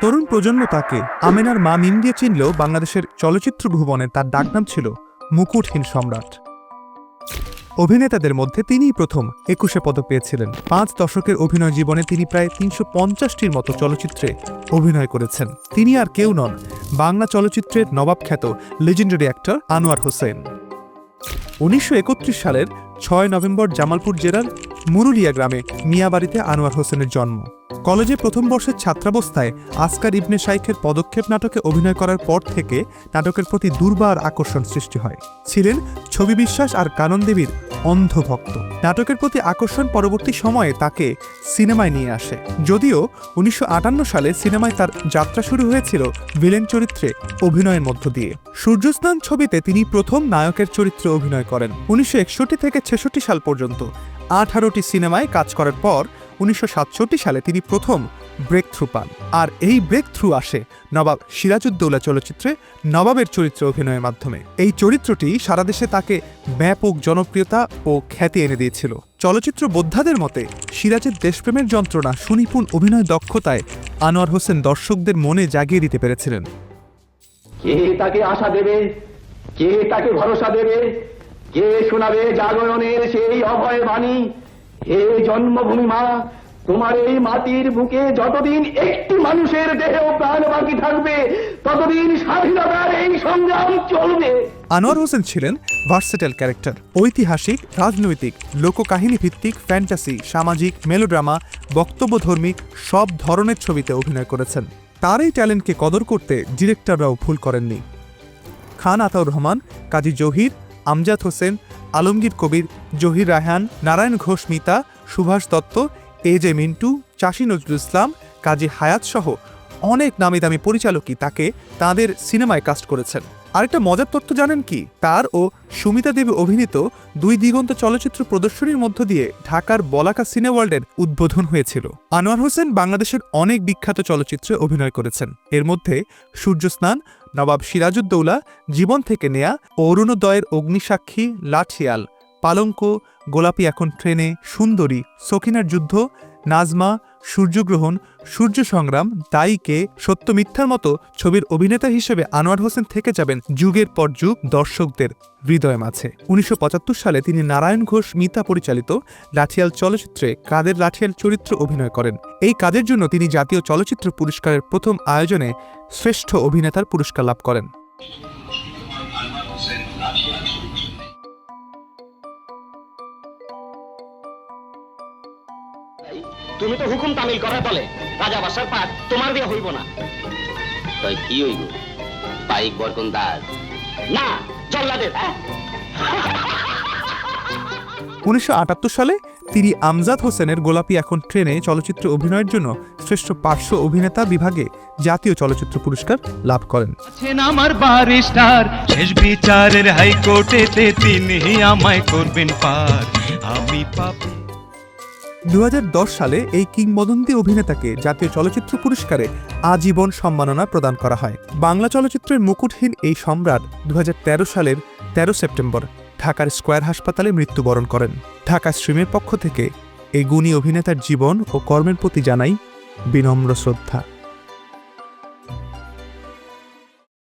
তরুণ প্রজন্ম তাকে আমেনার মা মিম দিয়ে চিনলেও বাংলাদেশের চলচ্চিত্র ভুবনে তার ডাকনাম ছিল মুকুটহীন সম্রাট। অভিনেতাদের মধ্যে তিনিই প্রথম একুশে পদক পেয়েছিলেন। পাঁচ দশকের অভিনয় জীবনে তিনি প্রায় তিনশো পঞ্চাশটির মতো চলচ্চিত্রে অভিনয় করেছেন। তিনি আর কেউ নন, বাংলা চলচ্চিত্রের নবাব খ্যাত লেজেন্ডারি অ্যাক্টর আনোয়ার হোসেন। উনিশশো একত্রিশ সালের ছয় নভেম্বর জামালপুর জেলার মুরুলিয়া গ্রামে মিয়াবাড়িতে আনোয়ার হোসেনের জন্ম। কলেজে প্রথম বর্ষের ছাত্রাবস্থায় আসকার ইবনে শাইখের পদক্ষেপ নাটকে অভিনয় করার পর থেকে নাটকের প্রতি দুর্বার আকর্ষণ সৃষ্টি হয়। ছিলেন ছবি বিশ্বাস আর কানন দেবীর অন্ধভক্ত নাটকের প্রতি আকর্ষণ পরবর্তী সময়ে তাকে সিনেমায় নিয়ে আসে। যদিও উনিশশো আটান্ন সালে সিনেমায় তার যাত্রা শুরু হয়েছিল ভিলেন চরিত্রে অভিনয়ের মধ্য দিয়ে। সূর্যস্নান ছবিতে তিনি প্রথম নায়কের চরিত্রে অভিনয় করেন। উনিশশো একষট্টি থেকে ছেষট্টি সাল পর্যন্ত আঠারোটি সিনেমায় কাজ করার পর উনিশশো সালে তিনি প্রথম ব্রেক থ্রু পান। আর এই ব্রেক থ্রু আসে নবাব সিরাজউদ্দৌলা চলচ্চিত্রে নবাবের চরিত্রে অভিনয়ের মাধ্যমে। এই চরিত্রটি সারা দেশে তাকে ব্যাপক জনপ্রিয়তা ও খ্যাতি এনে দিয়েছিল। চলচ্চিত্র বোদ্ধাদের মতে, সিরাজের দেশপ্রেমের যন্ত্রণা সুনিপুণ অভিনয় দক্ষতায় আনোয়ার হোসেন দর্শকদের মনে জাগিয়ে দিতে পেরেছিলেন। কে তাকে আশা দেবে? কে তাকে ভরসা দেবে? কে শোনাবে জাগরণের সেই অভয় বাণী? হে জন্মভূমি মা, তোমার এই মাটির বুকে যতদিন একটি মানুষের দেহ প্রাণ বাকি থাকবে, ততদিন স্বাধীনতার এই সংগ্রাম চলবে। আনোয়ার হোসেন ছিলেন ভার্সেটাল ক্যারেক্টার, ঐতিহাসিক, রাজনৈতিক, লোককাহিনী ভিত্তিক ফ্যান্টাসি, সামাজিক, মেলোড্রামা, বক্তব্যধর্মী সব ধরনের ছবিতে অভিনয় করেছেন। তার এই ট্যালেন্টকে কদর করতে ডিরেক্টররাও ভুল করেননি। খান আতাউর রহমান, কাজী জহির আমজাদ হোসেন, আলমগীর কবির, জহির রায়হান, নারায়ণ ঘোষ মিতা, সুভাষ দত্ত, এ জে মিন্টু, চাষী নজরুল ইসলাম, কাজী হায়াত সহ অনেক নামি দামি পরিচালকই তাকে তাদের সিনেমায় কাস্ট করেছেন। আরেকটা মজার তথ্য জানেন কি? তার ও সুমিতা দেবী অভিনীত দুই দিগন্ত চলচ্চিত্র প্রদর্শনীর মধ্য দিয়ে ঢাকার বলাকা সিনে ওয়ার্ল্ডের উদ্বোধন হয়েছিল। আনোয়ার হোসেন বাংলাদেশের অনেক বিখ্যাত চলচ্চিত্রে অভিনয় করেছেন। এর মধ্যে সূর্যস্নান, নবাব সিরাজউদ্দৌলা, জীবন থেকে নেয়া, অরুণোদয়ের অগ্নিসাক্ষী, লাঠিয়াল, পালঙ্ক, গোলাপি এখন ট্রেনে, সুন্দরী, সখিনার যুদ্ধ নাজমা, সূর্যগ্রহণ, সূর্য সংগ্রাম দায়ীকে সত্য মিথ্যার মতো ছবির অভিনেতা হিসেবে আনোয়ার হোসেন থেকে যাবেন যুগের পর যুগ দর্শকদের হৃদয় মাঝে। উনিশশো পঁচাত্তর সালে তিনি নারায়ণ ঘোষ, মিতা পরিচালিত লাঠিয়াল চলচ্চিত্রে কাদের লাঠিয়াল চরিত্র অভিনয় করেন। এই কাজের জন্য তিনি জাতীয় চলচ্চিত্র পুরস্কারের প্রথম আয়োজনে শ্রেষ্ঠ অভিনেতার পুরস্কার লাভ করেন। তুমি তো হুকুম তামিল করার বলে। রাজা বাসার পাঠ তোমার দিয়ে হইব না। তাই কি হইব? পাইক বরকন দাস। না জল্লাদের হ্যাঁ? উনিশশো সালে তিনি আমজাদ হোসেনের গোলাপি এখন ট্রেনে চলচ্চিত্রে অভিনয়ের জন্য শ্রেষ্ঠ পার্শ্ব অভিনেতা বিভাগে জাতীয় চলচ্চিত্র পুরস্কার লাভ করেন। আমার বারিস্টার শেষ বিচারের হাইকোর্টেতে তিনি আমায় করবেন পার। আমি পাপি দু হাজার দশ সালে এই কিংবদন্তি অভিনেতাকে জাতীয় চলচ্চিত্র পুরস্কারে আজীবন সম্মাননা প্রদান করা হয়। বাংলা চলচ্চিত্রের মুকুটহীন এই সম্রাট দু হাজার তেরো সালের ১৩ সেপ্টেম্বর ঢাকার স্কোয়ার হাসপাতালে মৃত্যুবরণ করেন। ঢাকা স্ট্রিমের পক্ষ থেকে এই গুণী অভিনেতার জীবন ও কর্মের প্রতি জানাই বিনম্র শ্রদ্ধা।